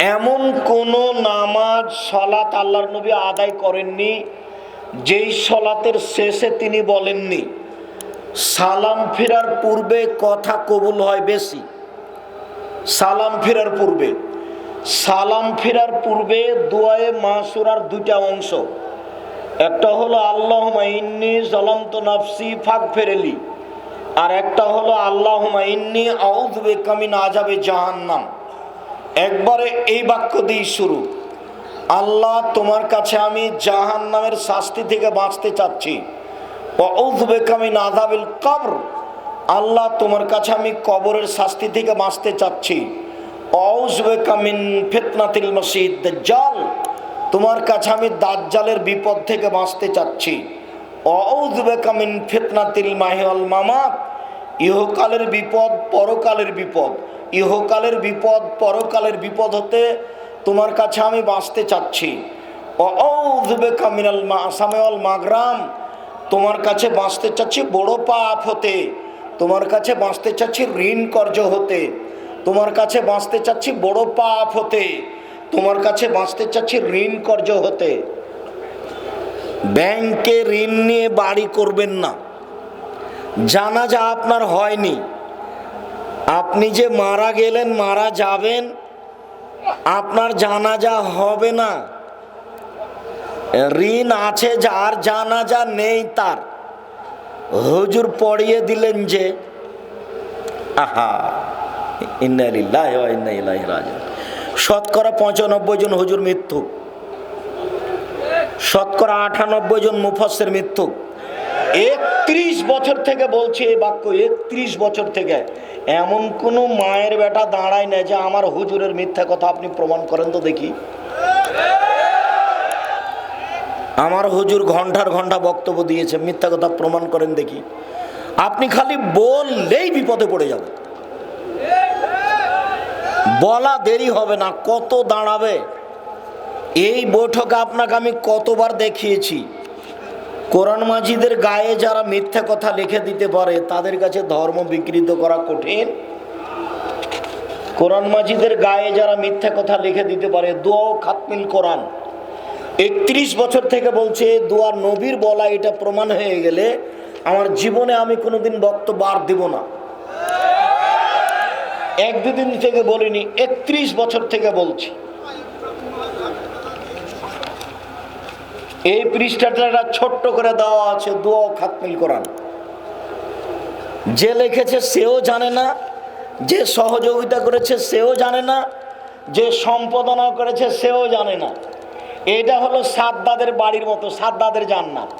এমন কোন নামাজ সলাত আল্লাহর নবী আদায় করেননি, যেই সলাতের শেষে তিনি বলেননি, সালাম ফেরার পূর্বে কথা কবুল হয় বেশি। সালাম ফেরার পূর্বে। সালাম ফেরার পূর্বে দোয়ায়ে মাসুরার দুইটা অংশ। একটা হলো আল্লাহ ইন্নি জলন্ত নাফসি, ফাঁক ফেরেলি। আর একটা হলো আল্লাহ ইন্নি আউজবে কামিন আজাবে জাহান্নাম। একবারে এই বাক্য দিয়ে শুরু। আল্লাহ, তোমার কাছে আমি জাহান নামের শাস্তি থেকে বাঁচতে চাচ্ছি। কবর। আল্লাহ, তোমার কাছে আমি কবরের শাস্তি থেকে বাঁচতে চাচ্ছি। জাল তোমার কাছে আমি দাজ্জালের বিপদ থেকে বাঁচতে চাচ্ছি। অউজবে কামিন ফিতনাতিল মাহিয়াল মামাত। ইহকালের বিপদ, পরকালের বিপদ। ইহকালের বিপদ, পরকালের বিপদ হতে তোমার কাছে আমি বাঁচতে চাচ্ছি। মাগরাম, তোমার কাছে বাঁচতে চাচ্ছি বড় পাপ হতে। তোমার কাছে বাঁচতে চাচ্ছি ঋণ কর্য হতে। তোমার কাছে বাঁচতে চাচ্ছি বড় পাপ হতে। তোমার কাছে বাঁচতে চাচ্ছি ঋণ কর্য হতে। ব্যাংকে ঋণ নিয়ে বাড়ি করবেন না। জানাজা আপনার হয়নি। আপনি যে মারা গেলেন, মারা যাবেন, আপনার জানাজা হবে না। ঋণ আছে যার, জানাজা নেই তার। হুজুর পড়িয়ে দিলেন যে, আহা শতকরা পঁচানব্বই জন হুজুর মৃত্যু। শতকরা আটানব্বই জন মুফাসের মৃত্যু। একত্রিশ বছর থেকে বলছি এই বাক্য, একত্রিশ বছর থেকে। এমন কোনো মায়ের বেটা দাঁড়ায় না যে আমার হুজুরের মিথ্যা কথা আপনি প্রমাণ করেন তো দেখি। আমার হুজুর ঘণ্টার ঘণ্টা বক্তব্য দিয়েছে, মিথ্যা কথা প্রমাণ করেন দেখি। আপনি খালি বললেই বিপদে পড়ে যাবে। বলা দেরি হবে না, কত দাঁড়াবে? এই বৈঠকে আপনাকে আমি কতবার দেখিয়েছি। কোরআন মাজিদের গায়ে যারা মিথ্যা কথা লিখে দিতে পারে, তাদের কাছে ধর্ম বিকৃত করা কঠিন। কোরআন মাজিদের গায়ে যারা মিথ্যা কথা লিখে দিতে পারে, দোয়া খাতমিল কোরআন। একত্রিশ বছর থেকে বলছে দোয়ার নবীর বলা এটা প্রমাণ হয়ে গেলে আমার জীবনে আমি কোনোদিন বক্তব্য আর দেব না। এক দুদিন থেকে বলিনি, একত্রিশ বছর থেকে বলছি। এই পৃষ্ঠাটা একটা ছোট্ট করে দেওয়া আছে, দোয়া খাতমিল কোরআন যে লিখেছে সেও জানে না, যে সহযোগিতা করেছে সেও জানে না, যে সম্পাদনা করেছে সেও জানে না। এটা হলো সাদ্দাদের বাড়ির মতো, সাদ্দাদের জান্নাত।